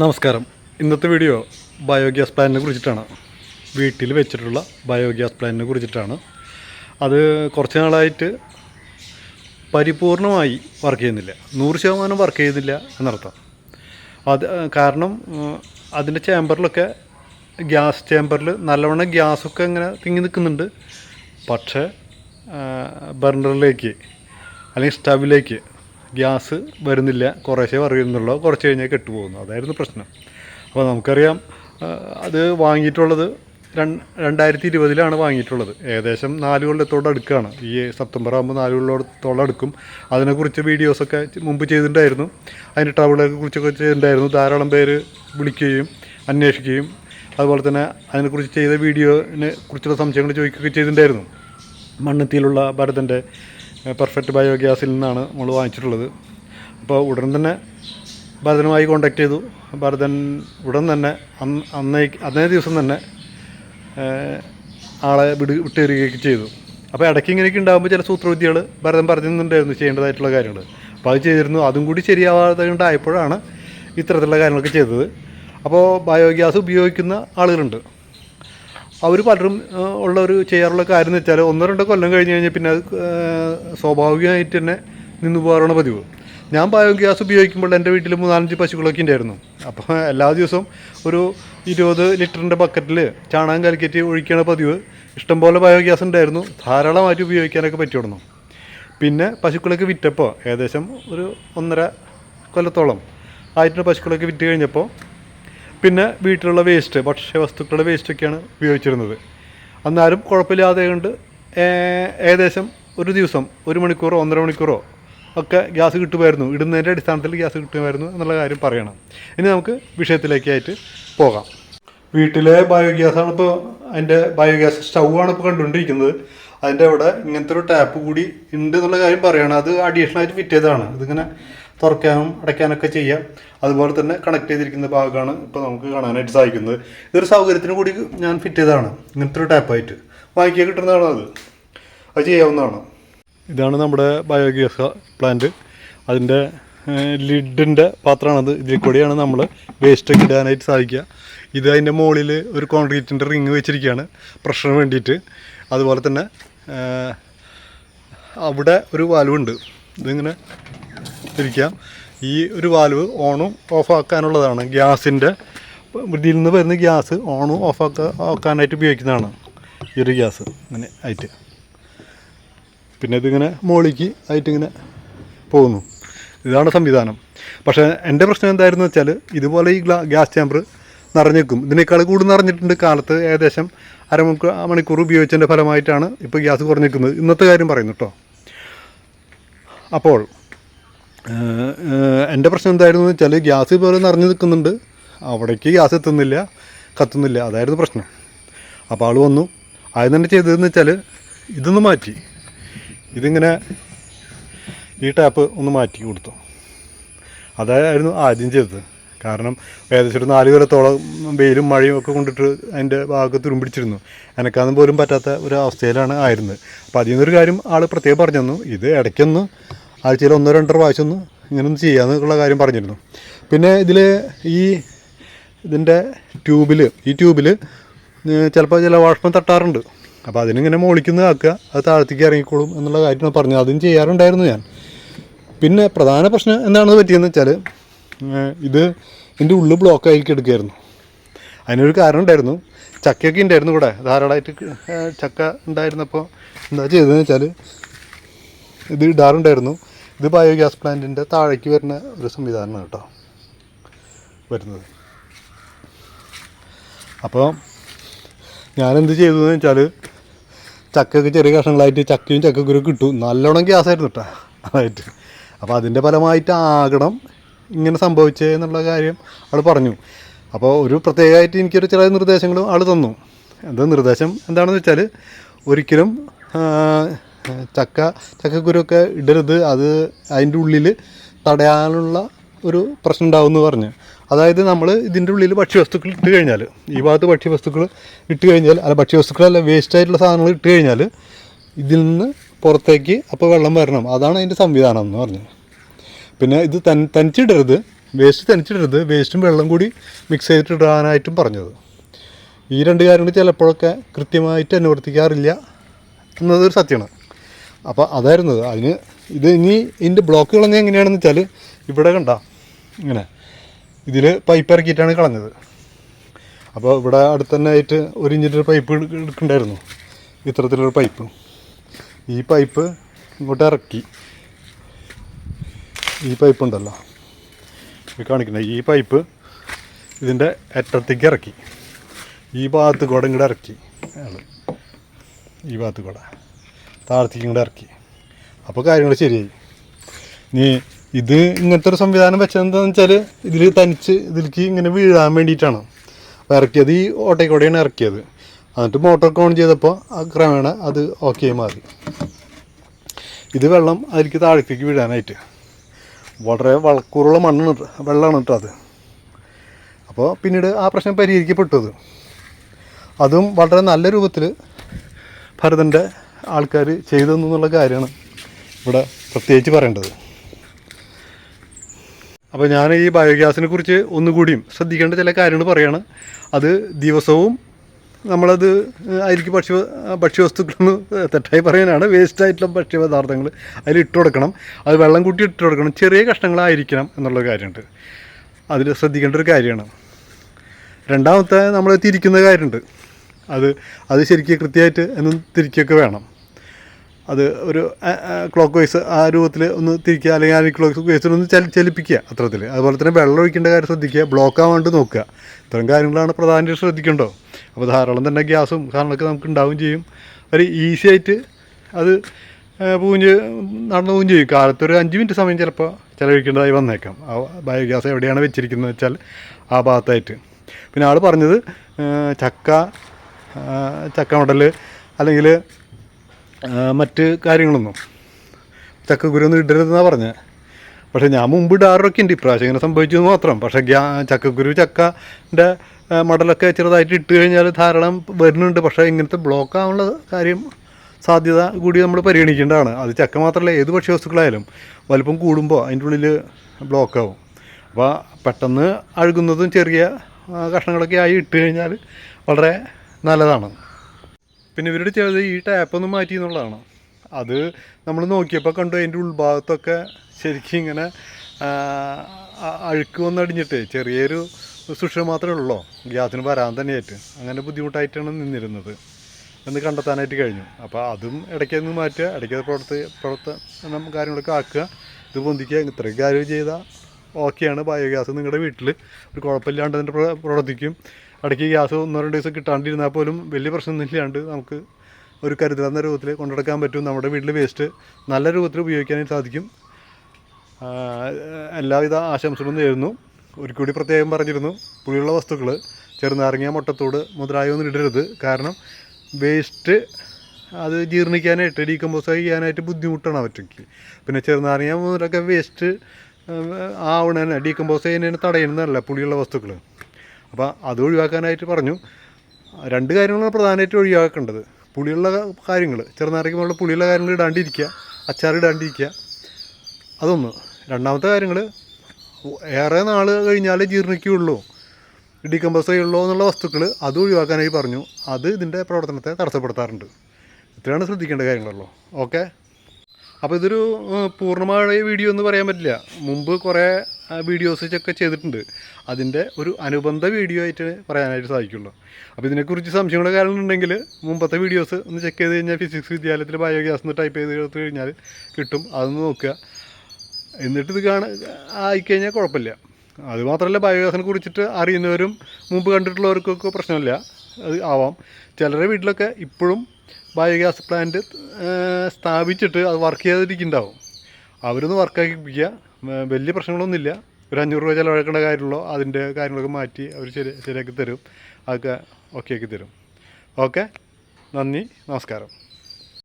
നമസ്കാരം. ഇന്നത്തെ video biogas പ്ലാന്റിനെ കുറിച്ചിട്ടാണ്. വീട്ടിൽ വെച്ചിട്ടുള്ള ബയോഗ്യാസ് പ്ലാന്റിനെ കുറിച്ചിട്ടാണ്. അത് കുറച്ച് നാളായിട്ട് പരിപൂർണമായി വർക്ക് ചെയ്യുന്നില്ല. നൂറ് ശതമാനം വർക്ക് ചെയ്യുന്നില്ല എന്നർത്ഥം. അത് കാരണം അതിന്റെ ചേമ്പറിലൊക്കെ ഗ്യാസ് ചേമ്പറിൽ നല്ലവണ്ണം ഗ്യാസൊക്കെ ഇങ്ങനെ തിങ്ങി നിൽക്കുന്നുണ്ട്. പക്ഷേ ബർണറിലേക്ക് അല്ലെങ്കിൽ സ്റ്റവിലേക്ക് ഗ്യാസ് വരുന്നില്ല കുറേശ്ശേ പറയുന്നുള്ളൂ. കുറച്ച് കഴിഞ്ഞാൽ കെട്ടുപോകുന്നു. അതായിരുന്നു പ്രശ്നം. അപ്പോൾ നമുക്കറിയാം അത് വാങ്ങിയിട്ടുള്ളത് രണ്ട് രണ്ടായിരത്തി ഇരുപതിലാണ് വാങ്ങിയിട്ടുള്ളത്. ഏകദേശം നാല് കൊല്ലത്തോടെ അടുക്കുകയാണ് ഈ സെപ്റ്റംബർ ആകുമ്പോൾ നാല് കൊല്ലത്തോളം അടുക്കും അതിനെക്കുറിച്ച് വീഡിയോസൊക്കെ മുമ്പ് ചെയ്തിട്ടുണ്ടായിരുന്നു. അതിന്റെ ട്രാവലൊക്കെ കുറിച്ചൊക്കെ ചെയ്തിട്ടുണ്ടായിരുന്നു. ധാരാളം പേര് വിളിക്കുകയും അന്വേഷിക്കുകയും അതുപോലെ തന്നെ അതിനെക്കുറിച്ച് ചെയ്ത വീഡിയോനെ കുറിച്ചുള്ള സംശയങ്ങൾ ചോദിക്കുകയൊക്കെ ചെയ്തിട്ടുണ്ടായിരുന്നു. മണ്ണത്തിയിലുള്ള ഭരതന്റെ പെർഫെക്റ്റ് ബയോഗ്യാസിൽ നിന്നാണ് നമ്മൾ വാങ്ങിച്ചിട്ടുള്ളത്. അപ്പോൾ ഉടൻ തന്നെ ഭരതനുമായി കോണ്ടാക്ട് ചെയ്തു. ഭരതൻ ഉടൻ തന്നെ അന്ന് അന്നേ അന്നേ ദിവസം തന്നെ ആളെ വിട് വിട്ടുതരികയൊക്കെ ചെയ്തു. അപ്പോൾ ഇടയ്ക്ക് ഇങ്ങനെയൊക്കെ ഉണ്ടാകുമ്പോൾ ചില സൂത്രവിദ്യകൾ ഭരതൻ പറഞ്ഞിട്ടുണ്ടായിരുന്നു ചെയ്യേണ്ടതായിട്ടുള്ള കാര്യങ്ങൾ. അപ്പോൾ അത് ചെയ്തിരുന്നു. അതും കൂടി ശരിയാവാതെ ഉണ്ടായപ്പോഴാണ് ഇത്തരത്തിലുള്ള കാര്യങ്ങളൊക്കെ ചെയ്തത്. അപ്പോൾ ബയോഗ്യാസ് ഉപയോഗിക്കുന്ന ആളുകളുണ്ട്. അവർ പലരും ഉള്ള ഒരു ചെയ്യാറുള്ള കാര്യം എന്ന് വെച്ചാൽ ഒന്നോ രണ്ടോ കൊല്ലം കഴിഞ്ഞ് കഴിഞ്ഞാൽ പിന്നെ അത് സ്വാഭാവികമായിട്ട് തന്നെ നിന്ന് പോകാറാണ് പതിവ്. ഞാൻ ബയോഗ്യാസ് ഉപയോഗിക്കുമ്പോൾ എന്റെ വീട്ടിൽ മൂന്നാലഞ്ച് പശുക്കളൊക്കെ ഉണ്ടായിരുന്നു. അപ്പോൾ എല്ലാ ദിവസവും ഒരു ഇരുപത് ലിറ്ററിന്റെ ബക്കറ്റിൽ ചാണകം കലക്കിയിട്ട് ഒഴിക്കണ പതിവ്. ഇഷ്ടംപോലെ ബയോഗ്യാസ് ഉണ്ടായിരുന്നു. ധാരാളമായിട്ട് ഉപയോഗിക്കാനൊക്കെ പറ്റുമായിരുന്നു പിന്നെ പശുക്കളൊക്കെ വിറ്റപ്പോൾ ഏകദേശം ഒരു ഒന്നര കൊല്ലത്തോളം ആയിട്ടുള്ള പശുക്കളൊക്കെ വിറ്റ് കഴിഞ്ഞപ്പോൾ പിന്നെ വീട്ടിലുള്ള വേസ്റ്റ് ഭക്ഷ്യവസ്തുക്കളുടെ വേസ്റ്റൊക്കെയാണ് ഉപയോഗിച്ചിരുന്നത്. എന്നാലും കുഴപ്പമില്ലാതെ കൊണ്ട് ഏകദേശം ഒരു ദിവസം ഒരു മണിക്കൂറോ ഒന്നര മണിക്കൂറോ ഒക്കെ ഗ്യാസ് കിട്ടുമായിരുന്നു. ഇടുന്നതിന്റെ അടിസ്ഥാനത്തിൽ ഗ്യാസ് കിട്ടുമായിരുന്നു എന്നുള്ള കാര്യം പറയണം. ഇനി നമുക്ക് വിഷയത്തിലേക്കായിട്ട് പോകാം. വീട്ടിലെ ബയോഗ്യാസാണ് ഇപ്പോൾ അതിന്റെ ബയോഗ്യാസ് സ്റ്റൗവാണ് ഇപ്പോൾ കണ്ടുകൊണ്ടിരിക്കുന്നത്. അതിന്റെ അവിടെ ഇങ്ങനത്തെ ഒരു ടാപ്പ് കൂടി ഉണ്ട് എന്നുള്ള കാര്യം പറയണം. അത് അഡീഷണൽ ആയിട്ട് ചെയ്തതാണ്. ഇതിങ്ങനെ തുറക്കാനും അടയ്ക്കാനൊക്കെ ചെയ്യാം. അതുപോലെ തന്നെ കണക്ട് ചെയ്തിരിക്കുന്ന ഭാഗമാണ് ഇപ്പോൾ നമുക്ക് കാണാനായിട്ട് സാധിക്കുന്നത്. ഇതൊരു സൗകര്യത്തിന് കൂടി ഞാൻ ഫിറ്റ് ചെയ്തതാണ്. ഇങ്ങനത്തെ ഒരു ടാപ്പായിട്ട് വാങ്ങിക്കാൻ കിട്ടുന്നതാണ് അത്? അത് ചെയ്യാവുന്നതാണ്? ഇതാണ് നമ്മുടെ ബയോഗ്യാസ് പ്ലാന്റ് അതിന്റെ ലിഡിന്റെ പാത്രമാണത്. ഇതിൽ കൂടിയാണ് നമ്മൾ വേസ്റ്റൊക്കെ ഇടാനായിട്ട് സാധിക്കുക. ഇത് അതിന്റെ മുകളിൽ ഒരു കോൺക്രീറ്റിന്റെ റിങ് വെച്ചിരിക്കുകയാണ്. പ്രഷറിന് വേണ്ടിയിട്ട്. അതുപോലെ തന്നെ അവിടെ ഒരു വാൽവുണ്ട് ഇതിങ്ങനെ ഇരിക്കാം ഈ ഒരു വാൽവ് ഓണും ഓഫ് ആക്കാനുള്ളതാണ് ഗ്യാസിന്റെ ഇതിൽ നിന്ന് വരുന്ന ഗ്യാസ് ഓണും ഓഫ് ആക്ക ആക്കാനായിട്ട് ഉപയോഗിക്കുന്നതാണ് ഈ ഒരു ഗ്യാസ് ഇങ്ങനെ ആയിട്ട്. പിന്നെ ഇതിങ്ങനെ മോളിക്ക് ആയിട്ടിങ്ങനെ പോകുന്നു. ഇതാണ് സംവിധാനം. പക്ഷേ എന്റെ പ്രശ്നം എന്തായിരുന്നു വെച്ചാൽ ഇതുപോലെ ഈ ഗ്യാസ് ചേമ്പർ നിറഞ്ഞേക്കും. ഇതിനേക്കാൾ കൂടുതൽ നിറഞ്ഞിട്ടുണ്ട് കാലത്ത് ഏകദേശം അരമണിക്കൂർ മണിക്കൂർ ഉപയോഗിച്ചതിന്റെ ഫലമായിട്ടാണ് ഇപ്പോൾ ഗ്യാസ് കുറഞ്ഞിരിക്കുന്നത് ഇന്നത്തെ കാര്യം പറയുന്നു കേട്ടോ അപ്പോൾ എന്റെ പ്രശ്നം എന്തായിരുന്നു വെച്ചാൽ ഗ്യാസ് പോലെ നിറഞ്ഞു നിൽക്കുന്നുണ്ട്. അവിടേക്ക് ഗ്യാസ് എത്തുന്നില്ല കത്തുന്നില്ല. അതായിരുന്നു പ്രശ്നം. അപ്പോൾ ആൾ വന്നു. ആദ്യം തന്നെ ചെയ്തതെന്ന് വെച്ചാൽ ഇതൊന്ന് മാറ്റി. ഇതിങ്ങനെ ഈ ടാപ്പ് ഒന്ന് മാറ്റി കൊടുത്തു. അതായിരുന്നു ആദ്യം ചെയ്തത്. കാരണം ഏകദേശം ഒരു നാല് കൊല്ലത്തോളം വെയിലും മഴയും ഒക്കെ കൊണ്ടിട്ട് അതിന്റെ ഭാഗത്ത് തുരുമ്പിടിച്ചിരുന്നു. എനക്കാന്നും പോലും പറ്റാത്ത ഒരു അവസ്ഥയിലാണ് ആയിരുന്നത്. അപ്പോൾ അതിൽ നിന്നൊരു കാര്യം ആൾ പ്രത്യേകം പറഞ്ഞു തന്നു. ഇത് ഇടയ്ക്കൊന്ന് ആഴ്ചയിൽ ഒന്നോ രണ്ടോ പ്രാവശ്യം ഒന്ന് ഇങ്ങനെ ഒന്ന് ചെയ്യാന്നുള്ള കാര്യം പറഞ്ഞിരുന്നു. പിന്നെ ഇതിൽ ഈ ഇതിന്റെ ട്യൂബിൽ ഈ ട്യൂബിൽ ചിലപ്പോൾ ചില വാഷ്പം തട്ടാറുണ്ട്. അപ്പോൾ അതിനിങ്ങനെ മോളിക്കുന്ന ആക്കുക അത് താഴത്തേക്ക് ഇറങ്ങിക്കോളും എന്നുള്ള കാര്യം പറഞ്ഞു. അതും ചെയ്യാറുണ്ടായിരുന്നു ഞാൻ. പിന്നെ പ്രധാന പ്രശ്നം എന്താണെന്ന് പറ്റിയെന്ന് വെച്ചാൽ ഇത് ഇതിന്റെ ബ്ലോക്ക് ആയിരിക്കും എടുക്കുകയായിരുന്നു അതിനൊരു കാരണം ഉണ്ടായിരുന്നു. ചക്കയൊക്കെ ഉണ്ടായിരുന്നു ഇവിടെ. ധാരാളമായിട്ട് ചക്ക ഉണ്ടായിരുന്നപ്പോൾ എന്താ ചെയ്തതെന്ന് വെച്ചാൽ ഇത് ഇടാറുണ്ടായിരുന്നു. ഇത് ബയോഗ്യാസ് പ്ലാന്റിന്റെ താഴേക്ക് വരുന്ന ഒരു സംവിധാനമാണ് കേട്ടോ വരുന്നത്. അപ്പോൾ ഞാനെന്ത് ചെയ്തു എന്ന് വെച്ചാൽ ചക്കയൊക്കെ ചെറിയ കഷ്ണങ്ങളായിട്ട് ചക്കയും ചക്കക്കുരും കിട്ടും നല്ലോണം ഗ്യാസ് ആയിരുന്നു കേട്ടോ. അതായിട്ട്. അപ്പോൾ അതിന്റെ ഫലമായിട്ട് ആകണം ഇങ്ങനെ സംഭവിച്ചേ എന്നുള്ള കാര്യം ആൾ പറഞ്ഞു. അപ്പോൾ ഒരു പ്രത്യേകമായിട്ട് എനിക്കൊരു ചില നിർദ്ദേശങ്ങളും ആൾ തന്നു. എന്താ നിർദ്ദേശം എന്താണെന്ന് വെച്ചാൽ ഒരിക്കലും ചക്ക ചക്കക്കുരുവൊക്കെ ഇടരുത്. അത് അതിന്റെ ഉള്ളിൽ തടയാനുള്ള ഒരു പ്രശ്നം ഉണ്ടാവും എന്ന് പറഞ്ഞ്. അതായത് നമ്മൾ ഇതിന്റെ ഉള്ളിൽ ഭക്ഷ്യവസ്തുക്കൾ ഇട്ട് കഴിഞ്ഞാൽ ഈ ഭാഗത്ത് ഭക്ഷ്യവസ്തുക്കൾ ഇട്ട് കഴിഞ്ഞാൽ അല്ല ഭക്ഷ്യവസ്തുക്കളല്ല വേസ്റ്റ് ആയിട്ടുള്ള സാധനങ്ങൾ ഇട്ട് കഴിഞ്ഞാൽ ഇതിൽ നിന്ന് പുറത്തേക്ക് അപ്പോൾ വെള്ളം വരണം. അതാണ് അതിന്റെ സംവിധാനം എന്ന് പറഞ്ഞു. പിന്നെ ഇത് തൻ തനിച്ചിടരുത്. വേസ്റ്റ് തനിച്ചിടരുത്. വേസ്റ്റും വെള്ളം കൂടി മിക്സ് ചെയ്തിട്ട് ഇടാനായിട്ടും പറഞ്ഞത്. ഈ രണ്ട് കാര്യങ്ങൾ ചിലപ്പോഴൊക്കെ കൃത്യമായിട്ട് അനുവർത്തിക്കാറില്ല എന്നതൊരു സത്യമാണ്. അപ്പോൾ അതായിരുന്നു അത്. അതിന് ഇത് ഇനി ഇതിന്റെ ബ്ലോക്ക് കളഞ്ഞത് എങ്ങനെയാണെന്ന് വെച്ചാൽ ഇവിടെ കണ്ട. ഇങ്ങനെ. ഇതിൽ പൈപ്പ് ഇറക്കിയിട്ടാണ് കളഞ്ഞത്. അപ്പോൾ ഇവിടെ അടുത്ത് തന്നെ ആയിട്ട് ഒരു ഇഞ്ചിന്റെ ഒരു പൈപ്പ് എടുക്കണ്ടായിരുന്നു ഇത്തരത്തിലൊരു പൈപ്പ് ഈ പൈപ്പ് ഇങ്ങോട്ട് ഇറക്കി. ഈ പൈപ്പ് ഉണ്ടല്ലോ. കാണിക്കുന്നത് ഈ പൈപ്പ് ഇതിന്റെ അറ്റത്തേക്ക് ഇറക്കി. ഈ ഭാഗത്ത് കൂടെ ഇങ്ങോട്ട് ഇറക്കി. ആണ്. ഈ ഭാഗത്ത് കൂടെ. താഴത്തേക്ക് കൂടെ ഇറക്കി. അപ്പോൾ കാര്യങ്ങൾ ശരിയായി. ഇനി ഇത് ഇങ്ങനത്തെ ഒരു സംവിധാനം വെച്ചതെന്താണെന്ന് വെച്ചാൽ ഇതിൽ തനിച്ച് ഇതിലേക്ക് ഇങ്ങനെ വീഴാൻ വേണ്ടിയിട്ടാണ്. അപ്പോൾ ഇറക്കിയത് ഈ ഓട്ടോയ്ക്കൂടെയാണ് കൂടെയാണ് ഇറക്കിയത്. എന്നിട്ട് മോട്ടറൊക്കെ ഓൺ ചെയ്തപ്പോൾ ക്രമേണ അത് ഓക്കെ മാറി. ഇത് വെള്ളം അതിലേക്ക് താഴത്തേക്ക് വീഴാനായിട്ട്. വളരെ വളക്കൂറുള്ള മണ്ണാണ് വെള്ളമാണ് കേട്ടോ അത്. അപ്പോൾ പിന്നീട് ആ പ്രശ്നം പരിഹരിക്കപ്പെട്ടത്. അതും വളരെ നല്ല രൂപത്തിൽ ഭരതന്റെ ആൾക്കാർ ചെയ്തു എന്നുള്ള കാര്യമാണ് ഇവിടെ പ്രത്യേകിച്ച് പറയേണ്ടത്. അപ്പോൾ ഞാൻ ഈ ബയോഗ്യാസിനെ കുറിച്ച് ഒന്നുകൂടിയും ശ്രദ്ധിക്കേണ്ട ചില കാര്യങ്ങൾ പറയുകയാണ് അത് ദിവസവും നമ്മളത് അതിലേക്ക് ഭക്ഷ്യ ഭക്ഷ്യവസ്തുക്കളെന്ന് തെറ്റായി പറയാനാണ്. വേസ്റ്റായിട്ടുള്ള ഭക്ഷ്യപദാർത്ഥങ്ങൾ അതിൽ ഇട്ട് കൊടുക്കണം. അത് വെള്ളം കൂട്ടി ഇട്ട് കൊടുക്കണം. ചെറിയ കഷ്ണങ്ങളായിരിക്കണം എന്നുള്ള കാര്യമുണ്ട്. അതിൽ ശ്രദ്ധിക്കേണ്ട ഒരു കാര്യമാണ്. രണ്ടാമത്തെ നമ്മൾ തിരിക്കുന്ന കാര്യമുണ്ട്. അത് അത് ശരിക്കും കൃത്യമായിട്ട് എന്നും തിരിക്കുകയൊക്കെ വേണം. അത് ഒരു ക്ലോക്ക് വൈസ് ആ രൂപത്തിൽ ഒന്ന് തിരിക്കുക അല്ലെങ്കിൽ ആ ക്ലോക്ക് വൈസിനൊന്ന് ചലി ചലിപ്പിക്കുക അത്രത്തിൽ. അതുപോലെ തന്നെ വെള്ളം ഒഴിക്കേണ്ട കാര്യം ശ്രദ്ധിക്കുക ബ്ലോക്ക് ആവാണ്ട് നോക്കുക. ഇത്തരം കാര്യങ്ങളാണ് പ്രധാനമായിട്ട് ശ്രദ്ധിക്കേണ്ടോ അപ്പോൾ ധാരാളം തന്നെ ഗ്യാസും സാധനങ്ങളൊക്കെ നമുക്ക് ഉണ്ടാവുകയും ചെയ്യും. ഒരു ഈസി ആയിട്ട് അത് പൂഞ്ച് നടന്നു പോവുകയും ചെയ്യും. കാലത്തൊരു അഞ്ച് മിനിറ്റ് സമയം ചിലപ്പോൾ ചിലവഴിക്കേണ്ടതായി വന്നേക്കാം. ആ ബയോഗ്യാസ് എവിടെയാണ് വെച്ചിരിക്കുന്നത് വെച്ചാൽ ആ ഭാഗത്തായിട്ട്. പിന്നെ ആൾ പറഞ്ഞത് ചക്ക ചക്ക മുടൽ അല്ലെങ്കിൽ മറ്റ് കാര്യങ്ങളൊന്നും. ഒന്നും ഇടരുതെന്നാണ് പറഞ്ഞത് പക്ഷേ ഞാൻ മുമ്പ് ഇടാറൊക്കെ ഉണ്ട്. ഇപ്രാവശ്യം ഇങ്ങനെ സംഭവിച്ചു മാത്രം. പക്ഷേ ഗ്യാ ചക്കക്കുരു ചക്കന്റെ മടലൊക്കെ ചെറുതായിട്ട് ഇട്ട് കഴിഞ്ഞാൽ ധാരാളം വരുന്നുണ്ട്. പക്ഷേ ഇങ്ങനത്തെ ബ്ലോക്ക് ആവാനുള്ള കാര്യം സാധ്യത കൂടി നമ്മൾ പരിഗണിക്കേണ്ടതാണ്. അത് ചക്ക മാത്രമല്ല ഏത് ഭക്ഷ്യവസ്തുക്കളായാലും വലുപ്പം കൂടുമ്പോൾ അതിന്റെ ഉള്ളിൽ ബ്ലോക്ക് ആവും. അപ്പോൾ പെട്ടെന്ന് അഴുകുന്നതും ചെറിയ കഷ്ണങ്ങളൊക്കെ ആയി ഇട്ട് കഴിഞ്ഞാൽ വളരെ നല്ലതാണ്. പിന്നെ ഇവരുടെ ചെയ്തത് ഈ ടാപ്പ് ഒന്ന് മാറ്റി എന്നുള്ളതാണ്. അത് നമ്മൾ നോക്കിയപ്പോൾ കണ്ടു അതിന്റെ ഉൾഭാഗത്തൊക്കെ ശരിക്കും ഇങ്ങനെ അഴുക്ക് വന്നടിഞ്ഞിട്ട് ചെറിയൊരു സുഷ മാത്രമേ ഉള്ളൂ? ഗ്യാസിന് വരാൻ തന്നെയായിട്ട്. അങ്ങനെ ബുദ്ധിമുട്ടായിട്ടാണ് നിന്നിരുന്നത്. എന്ന് കണ്ടെത്താനായിട്ട് കഴിഞ്ഞു. അപ്പോൾ അതും ഇടയ്ക്ക് നിന്ന് മാറ്റുക ഇടയ്ക്ക് പ്രവർത്ത പ്രവർത്തി പ്രവർത്തനം കാര്യങ്ങളൊക്കെ ആക്കുക. ഇത് പൊന്തിക്കുക ഇത്രയും കാര്യം ചെയ്താൽ ഓക്കെയാണ് ബയോഗ്യാസ് നിങ്ങളുടെ വീട്ടിൽ ഒരു കുഴപ്പമില്ലാണ്ട് തന്നെ പ്ര- പ്രവർത്തിക്കും. ഇടയ്ക്ക് ഗ്യാസ് ഒന്നോ രണ്ടു ദിവസം കിട്ടാണ്ടിരുന്നാൽ പോലും വലിയ പ്രശ്നമൊന്നും ഇല്ലാണ്ട് നമുക്ക് ഒരു കരുതലെന്ന രൂപത്തിൽ കൊണ്ടുനടക്കാൻ പറ്റും നമ്മുടെ വീട്ടിൽ വേസ്റ്റ് നല്ല രൂപത്തിൽ ഉപയോഗിക്കാനായിട്ട് സാധിക്കും എല്ലാവിധ ആശംസകളും നേരുന്നു ഒരു കൂടി പ്രത്യേകം പറഞ്ഞിരുന്നു പുളിയുള്ള വസ്തുക്കൾ ചെറുനാരങ്ങ മുട്ടത്തോട് മുതലായൊന്നും ഇടരുത് കാരണം വേസ്റ്റ് അത് ജീർണിക്കാനായിട്ട് ഡീകമ്പോസ് ചെയ്യാനായിട്ട് ബുദ്ധിമുട്ടാണ് അവറ്റയ്ക്ക് പിന്നെ ചെറുനാരങ്ങ മുതലൊക്കെ വേസ്റ്റ് ആവണേനെ ഡീകമ്പോസ് ചെയ്യുന്നതിന് തടയുന്നതല്ല പുളിയുള്ള വസ്തുക്കൾ അപ്പോൾ അത് ഒഴിവാക്കാനായിട്ട് പറഞ്ഞു. രണ്ട് കാര്യങ്ങളാണ് പ്രധാനമായിട്ട് ഒഴിവാക്കേണ്ടത്. പുളിയുള്ള കാര്യങ്ങൾ ചെറുനാരങ്ങ പോലുള്ള പുളിയുള്ള കാര്യങ്ങൾ ഇടാണ്ടിരിക്കുക അച്ചാർ ഇടാണ്ടിരിക്കുക. അതൊന്ന്. രണ്ടാമത്തെ കാര്യങ്ങൾ ഏറെ നാൾ കഴിഞ്ഞാലേ ജീർണിക്കുകയുള്ളൂ. ഡീകമ്പോസ് ചെയ്യുള്ളൂ എന്നുള്ള വസ്തുക്കൾ അത് ഒഴിവാക്കാനായി പറഞ്ഞു. അത് ഇതിന്റെ പ്രവർത്തനത്തെ തടസ്സപ്പെടുത്താറുണ്ട്. ഇത്രയാണ് ശ്രദ്ധിക്കേണ്ട കാര്യങ്ങളുള്ളൂ ഓക്കെ? അപ്പോൾ ഇതൊരു പൂർണമായ വീഡിയോ എന്ന് പറയാൻ പറ്റില്ല. മുമ്പ് കുറേ വീഡിയോസ് ഒക്കെ ചെയ്തിട്ടുണ്ട്. അതിന്റെ ഒരു അനുബന്ധ വീഡിയോ ആയിട്ട് പറയാനായിട്ട് സാധിക്കുള്ളൂ. അപ്പോൾ ഇതിനെക്കുറിച്ച് സംശയങ്ങൾ കാര്യങ്ങളുണ്ടെങ്കിൽ മുമ്പത്തെ വീഡിയോസ് ഒന്ന് ചെക്ക് ചെയ്ത് കഴിഞ്ഞാൽ ഫിസിക്സ് വിദ്യാലയത്തിൽ ബയോഗ്യാസ് എന്ന് ടൈപ്പ് ചെയ്ത് എടുത്തു കഴിഞ്ഞാൽ കിട്ടും. അതൊന്ന് നോക്കുക. എന്നിട്ട് ഇത് കാണ ആയിക്കഴിഞ്ഞാൽ കുഴപ്പമില്ല. അതുമാത്രമല്ല ബയോഗ്യാസിനെ കുറിച്ചിട്ട് അറിയുന്നവരും മുമ്പ് കണ്ടിട്ടുള്ളവർക്കൊക്കെ പ്രശ്നമില്ല. അത് ആവാം. ചിലരുടെ വീട്ടിലൊക്കെ ഇപ്പോഴും ബയോഗ്യാസ് പ്ലാന്റ് സ്ഥാപിച്ചിട്ട് അത് വർക്ക് ചെയ്തിരിക്കുന്നുണ്ടാവും അവരൊന്ന് വർക്കാക്കിപ്പിക്കുക വലിയ പ്രശ്നങ്ങളൊന്നുമില്ല. ഒരു അഞ്ഞൂറ് രൂപ ചിലവഴക്കേണ്ട കാര്യമുള്ളൂ. അതിന്റെ കാര്യങ്ങളൊക്കെ മാറ്റി അവർ ശരി ശരിയാക്കി തരും. അതൊക്കെ ഓക്കെ ആക്കി തരും. ഓക്കെ നന്ദി. നമസ്കാരം.